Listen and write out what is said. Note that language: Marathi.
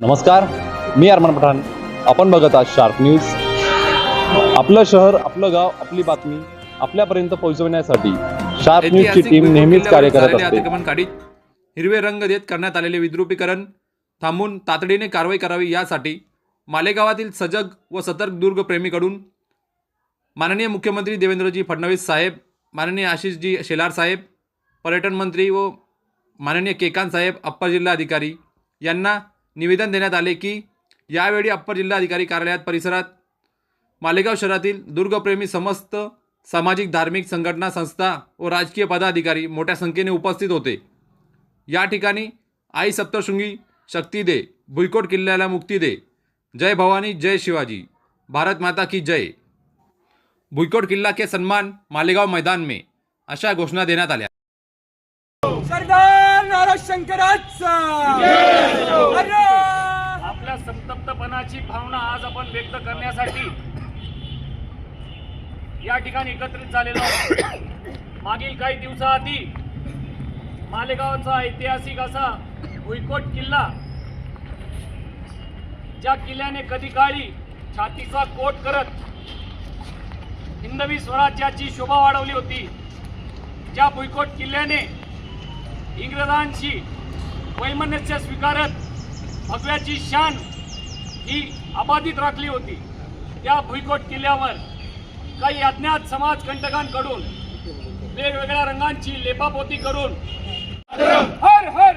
नमस्कार मी अरमान पठाण. आपण बघत आहात शार्प न्यूज आपलं शहर आपलं गाव आपली बातमी आपल्यापर्यंत पोहोचवण्यासाठी शार्प न्यूजची टीम नेहमीच कार्य करत असते. हिरवे रंग देत करण्यात आलेले विद्रुपीकरण थांबून तातडीने कारवाई करावी यासाठी मालेगावातील सजग व सतर्क दुर्गप्रेमीकडून माननीय मुख्यमंत्री देवेंद्रजी फडणवीस साहेब माननीय आशिषजी शेलार साहेब पर्यटन मंत्री व माननीय केकांत साहेब अप्पर जिल्हाधिकारी यांना निवेदन देण्यात आले की यावेळी अप्पर जिल्हाधिकारी कार्यालयात परिसरात मालेगाव शहरातील दुर्गप्रेमी समस्त सामाजिक धार्मिक संघटना संस्था व राजकीय पदाधिकारी मोठ्या संख्येने उपस्थित होते. या ठिकाणी आई सप्तशृंगी शक्ती दे भुईकोट किल्ल्याला मुक्ती दे. जय भवानी जय शिवाजी. भारत माता की जय. भुईकोट किल्ला के सन्मान मालेगाव मैदान में अशा घोषणा देण्यात आल्या. सरदार नाराज शंकराचा संतप्तपणाची भावना आज आपण व्यक्त करण्यासाठी या ठिकाणी एकत्रित झालेलो आहोत. मागील काही दिवसाआधी मालेगावचा ऐतिहासिक असा भुईकोट किल्ला ज्या किल्ल्याने कधी काळी छातीचा कोट करत हिंदवी स्वराज्याची शोभा वाढवली होती ज्या भुईकोट किल्ल्याने इंग्रजांशी वैमनस्य स्वीकारत भगव्याची शान ही अबाधित राखली होती. त्या भुईकोट किल्ल्यावर काही अज्ञात समाजकंटकांकडून वेगवेगळ्या रंगांची लेपापोती करून हर हर हर!